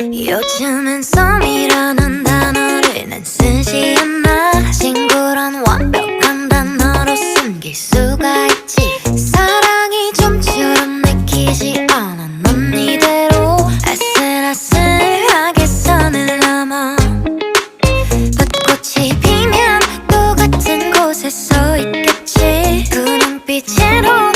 요즘은 썸이라는 단어를 난 쓰지 않아 친구란 완벽한 단어로 숨길 수가 있지. 사랑이 좀처럼 느끼지 않아. 넌 이대로 아슬아슬하게 선을 넘어. 벚꽃이 피면 또 같은 곳에 서 있겠지. 그 눈빛으로